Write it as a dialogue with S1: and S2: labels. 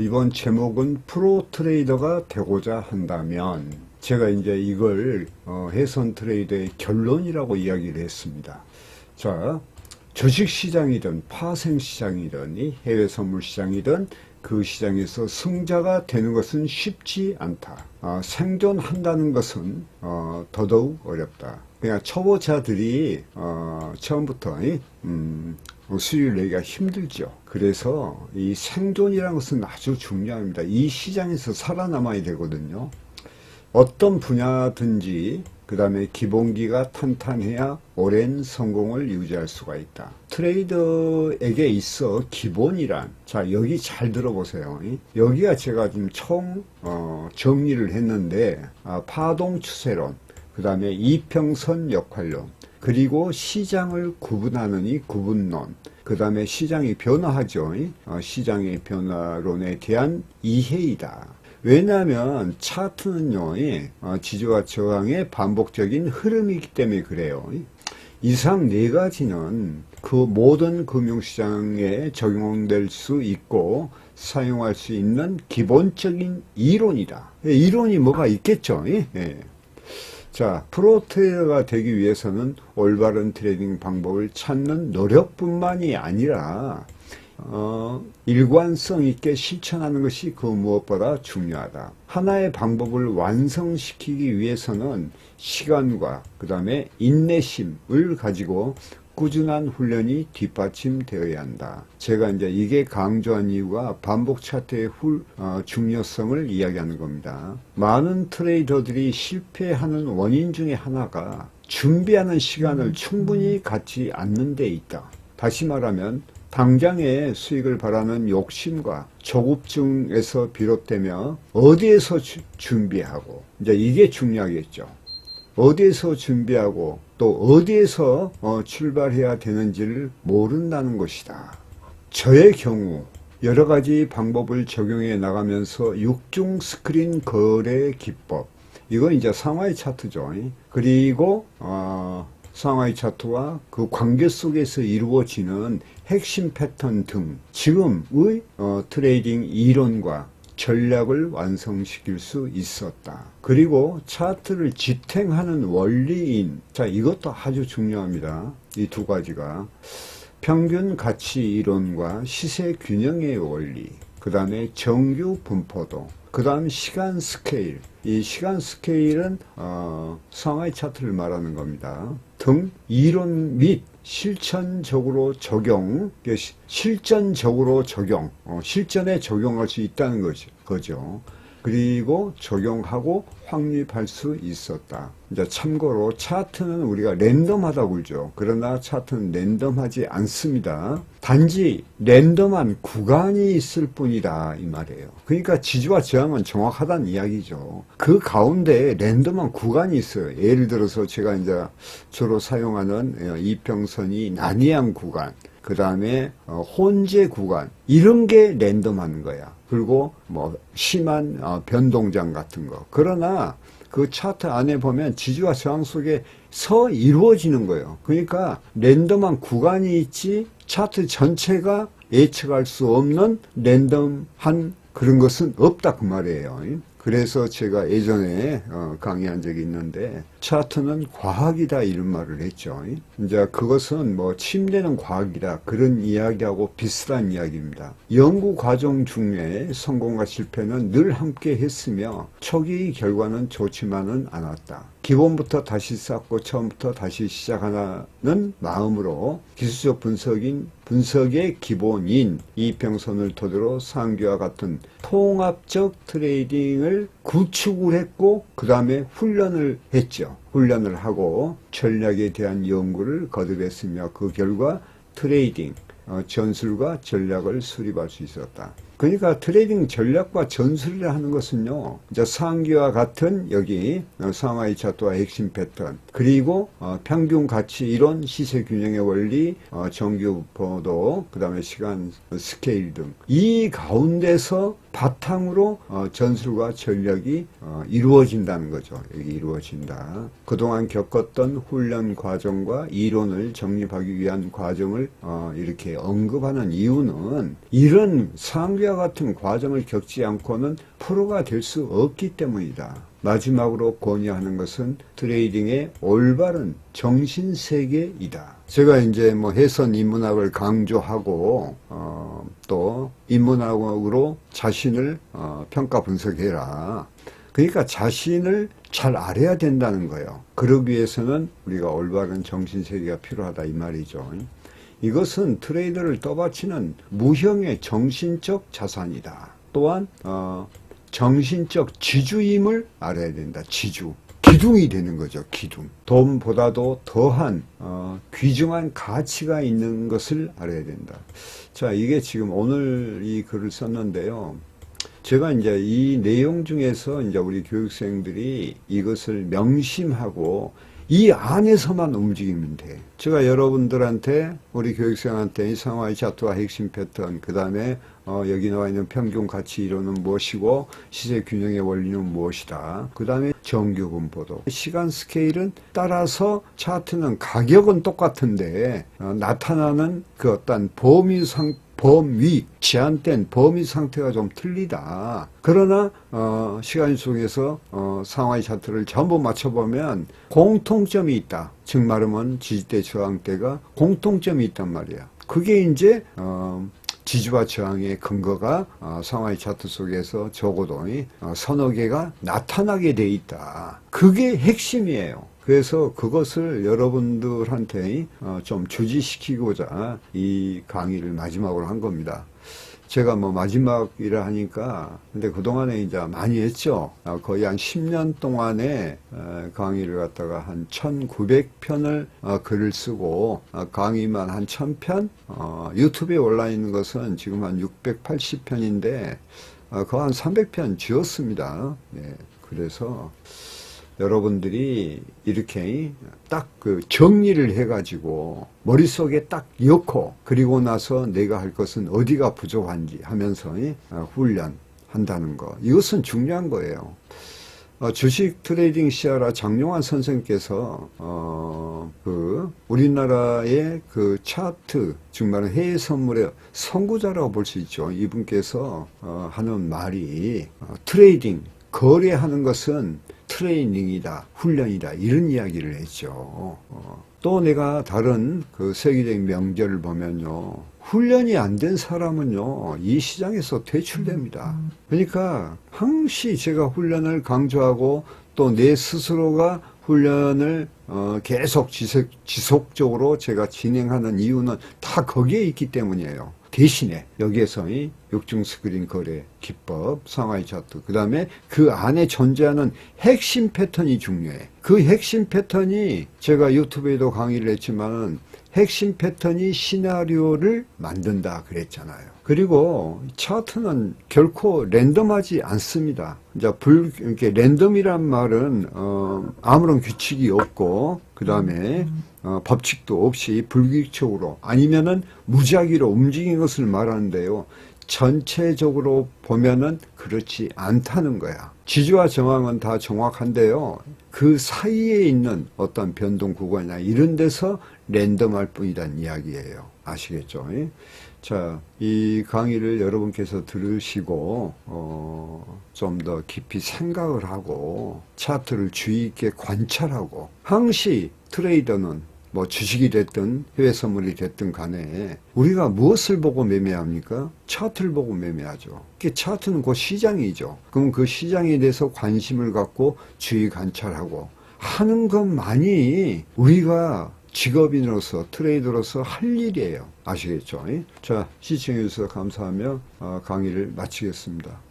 S1: 이번 제목은 프로 트레이더가 되고자 한다면 제가 이제 이걸 어, 해선 트레이더의 결론이라고 이야기를 했습니다. 자, 주식 시장이든 파생 시장이든 이 해외 선물 시장이든 그 시장에서 승자가 되는 것은 쉽지 않다. 아, 생존한다는 것은 어, 더더욱 어렵다. 그냥 초보자들이 어, 처음부터 이, 음, 수익을 내기가 힘들죠. 그래서 이 생존이라는 것은 아주 중요합니다. 이 시장에서 살아남아야 되거든요. 어떤 분야든지 그 다음에 기본기가 탄탄해야 오랜 성공을 유지할 수가 있다. 트레이더에게 있어 기본이란 자 여기 잘 들어보세요. 여기가 제가 지금 총 어, 정리를 했는데 아, 파동 추세론 그 다음에 이평선 역할론 그리고 시장을 구분하는 이 구분론 그 다음에 시장이 변화하죠. 어, 시장의 변화론에 대한 이해이다. 왜냐하면 차트는요, 어, 지지와 저항의 반복적인 흐름이기 때문에 그래요. 이상 네 가지는 그 모든 금융시장에 적용될 수 있고 사용할 수 있는 기본적인 이론이다. 이론이 뭐가 있겠죠? 예. 자, 프로 트레이더가 되기 위해서는 올바른 트레이딩 방법을 찾는 노력뿐만이 아니라 어, 일관성 있게 실천하는 것이 그 무엇보다 중요하다. 하나의 방법을 완성시키기 위해서는 시간과 그 다음에 인내심을 가지고 꾸준한 훈련이 뒷받침되어야 한다. 제가 이제 이게 강조한 이유가 반복 차트의 훌, 어, 중요성을 이야기하는 겁니다. 많은 트레이더들이 실패하는 원인 중에 하나가 준비하는 시간을 충분히 갖지 않는 데 있다. 다시 말하면 당장의 수익을 바라는 욕심과 조급증에서 비롯되며 어디에서 주, 준비하고 이제 이게 중요하겠죠. 어디에서 준비하고 또 어디에서 어, 출발해야 되는지를 모른다는 것이다. 저의 경우 여러 가지 방법을 적용해 나가면서 육중 스크린 거래 기법 이건 이제 상하이 차트죠. 그리고 어, 상하이 차트와 그 관계 속에서 이루어지는 핵심 패턴 등 지금의 어, 트레이딩 이론과 전략을 완성시킬 수 있었다. 그리고 차트를 지탱하는 원리인, 자, 이것도 아주 중요합니다. 이 두 가지가. 평균 가치 이론과 시세 균형의 원리, 그 다음에 정규 분포도, 그 다음 시간 스케일. 이 시간 스케일은, 어, 상하이 차트를 말하는 겁니다. 등 이론 및 실천적으로 적용, 실전적으로 적용, 어, 실전에 적용할 수 있다는 거죠. 그리고 적용하고 확립할 수 있었다. 이제 참고로 차트는 우리가 랜덤하다고 그러죠. 그러나 차트는 랜덤하지 않습니다. 단지 랜덤한 구간이 있을 뿐이다 이 말이에요. 그러니까 지지와 저항은 정확하다는 이야기죠. 그 가운데 랜덤한 구간이 있어요. 예를 들어서 제가 이제 주로 사용하는 어, 이평선이 난이한 구간, 그 다음에 어, 혼재 구간 이런 게 랜덤하는 거야. 그리고 뭐 심한 어, 변동장 같은 거. 그러나 그 차트 안에 보면 지지와 저항 속에 서 이루어지는 거예요. 그러니까 랜덤한 구간이 있지 차트 전체가 예측할 수 없는 랜덤한 그런 것은 없다 그 말이에요. 그래서 제가 예전에 어, 강의한 적이 있는데 차트는 과학이다 이런 말을 했죠. 이제 그것은 뭐 침대는 과학이다 그런 이야기하고 비슷한 이야기입니다. 연구 과정 중에 성공과 실패는 늘 함께 했으며 초기 결과는 좋지만은 않았다. 기본부터 다시 쌓고 처음부터 다시 시작하는 마음으로 기술적 분석인 분석의 기본인 이평선을 토대로 상기와 같은 통합적 트레이딩을 구축을 했고 그 다음에 훈련을 했죠. 훈련을 하고 전략에 대한 연구를 거듭했으며 그 결과 트레이딩 어, 전술과 전략을 수립할 수 있었다. 그러니까 트레이딩 전략과 전술을 하는 것은요, 이제 상기와 같은 여기 어, 상하이 차트와 핵심 패턴, 그리고 어, 평균 가치 이론, 시세 균형의 원리, 어, 정규 보도, 그 다음에 시간 스케일 등 이 가운데서 바탕으로 어, 전술과 전략이 어, 이루어진다는 거죠. 이루어진다. 그동안 겪었던 훈련 과정과 이론을 정립하기 위한 과정을 어, 이렇게 언급하는 이유는 이런 이와 같은 과정을 겪지 않고는 프로가 될 수 없기 때문이다. 마지막으로 권유하는 것은 트레이딩의 올바른 정신세계이다. 제가 이제 뭐 해선 인문학을 강조하고 어, 또 인문학으로 자신을 어, 평가 분석해라. 그러니까 자신을 잘 알아야 된다는 거예요. 그러기 위해서는 우리가 올바른 정신세계가 필요하다 이 말이죠. 이것은 트레이더를 떠받치는 무형의 정신적 자산이다. 또한 어, 정신적 지주임을 알아야 된다. 지주. 기둥이 되는 거죠. 기둥. 돈보다도 더한 어, 귀중한 가치가 있는 것을 알아야 된다. 자, 이게 지금 오늘 이 글을 썼는데요. 제가 이제 이 내용 중에서 이제 우리 교육생들이 이것을 명심하고 이 안에서만 움직이면 돼. 제가 여러분들한테 우리 교육생한테 이 상하이 차트와 핵심 패턴, 그 다음에 어, 여기 나와 있는 평균 가치 이론은 무엇이고 시세 균형의 원리는 무엇이다. 그 다음에 정규 분포도 시간 스케일은 따라서 차트는 가격은 똑같은데 어, 나타나는 그 어떤 범위 상 범위, 제한된 범위 상태가 좀 틀리다. 그러나 어, 시간 속에서 어, 상하이 차트를 전부 맞춰보면 공통점이 있다. 즉 말하면 지지대 저항대가 공통점이 있단 말이야. 그게 이제 어, 지지와 저항의 근거가 어, 상하이 차트 속에서 적어도 어, 서너 개가 나타나게 돼 있다. 그게 핵심이에요. 그래서 그것을 여러분들한테 어, 좀 주지시키고자 이 강의를 마지막으로 한 겁니다. 제가 뭐 마지막이라 하니까 근데 그동안에 이제 많이 했죠. 아, 거의 한 10년 동안에 어, 강의를 갖다가 한 1900편을 어, 글을 쓰고 강의만 한 1000편 유튜브에 올라 있는 것은 지금 한 680편인데 그 한 300편 지었습니다. 네, 그래서 여러분들이 이렇게 딱 그 정리를 해가지고 머릿속에 딱 넣고 그리고 나서 내가 할 것은 어디가 부족한지 하면서 어, 훈련한다는 거. 이것은 중요한 거예요. 어, 주식 트레이딩 시아라 장용환 선생께서 어, 그 우리나라의 그 차트 정말 해외 선물의 선구자라고 볼 수 있죠. 이분께서 어, 하는 말이 어, 트레이딩 거래하는 것은 트레이닝이다, 훈련이다, 이런 이야기를 했죠. 어. 또 내가 다른 그 세계적인 명절을 보면요. 훈련이 안 된 사람은요, 이 시장에서 퇴출됩니다. 그러니까 항시 제가 훈련을 강조하고 또 내 스스로가 훈련을 어, 계속 지속, 지속적으로 제가 진행하는 이유는 다 거기에 있기 때문이에요. 대신에 여기에서 이 육중 스크린 거래 기법, 상하이 차트, 그 다음에 그 안에 존재하는 핵심 패턴이 중요해. 그 핵심 패턴이 제가 유튜브에도 강의를 했지만 핵심 패턴이 시나리오를 만든다 그랬잖아요. 그리고 차트는 결코 랜덤하지 않습니다. 이제 불, 이렇게 랜덤이란 말은, 어, 아무런 규칙이 없고, 그 다음에, 어, 법칙도 없이 불규칙적으로 아니면은 무작위로 움직인 것을 말하는데요. 전체적으로 보면은 그렇지 않다는 거야. 지주와 정황은 다 정확한데요. 그 사이에 있는 어떤 변동 구간이나 이런 데서 랜덤할 뿐이란 이야기예요. 아시겠죠? 자, 이 강의를 여러분께서 들으시고 어, 좀 더 깊이 생각을 하고 차트를 주의 있게 관찰하고 항시 트레이더는 뭐 주식이 됐든 해외 선물이 됐든 간에 우리가 무엇을 보고 매매합니까? 차트를 보고 매매하죠. 그 차트는 그 시장이죠. 그럼 그 시장에 대해서 관심을 갖고 주의 관찰하고 하는 것만이 우리가 직업인으로서 트레이더로서 할 일이에요. 아시겠죠? 자, 시청해주셔서 감사하며 어, 강의를 마치겠습니다.